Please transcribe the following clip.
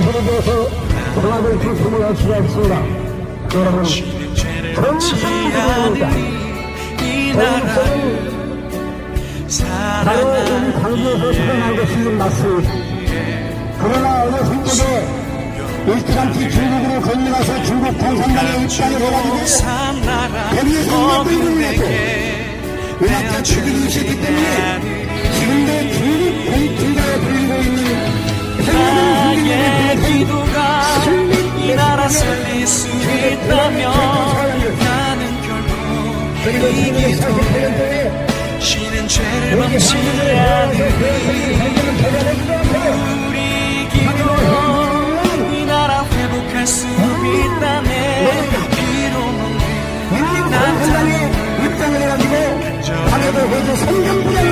대해서 통합을 기쁨을. 여러분, 범치 않으니 이 나라를 바로 우리 광주에서 살아난 것이 맞습니다. 그러나 어느 성격에 일찌감치 중국으로 건너가서 중국 공산당에 입당을 해가지고 거기에 성공을 이루면서 내게 의학자 취급이 있었기 하며 나는 결코 이기도 쉬는 죄를 멈추지 않으리 우리 기도 이 나라 회복할 수 있다네. 피로 먹는 난 땅에 입당을 해가지고 하늘을 보여줘 성경 부여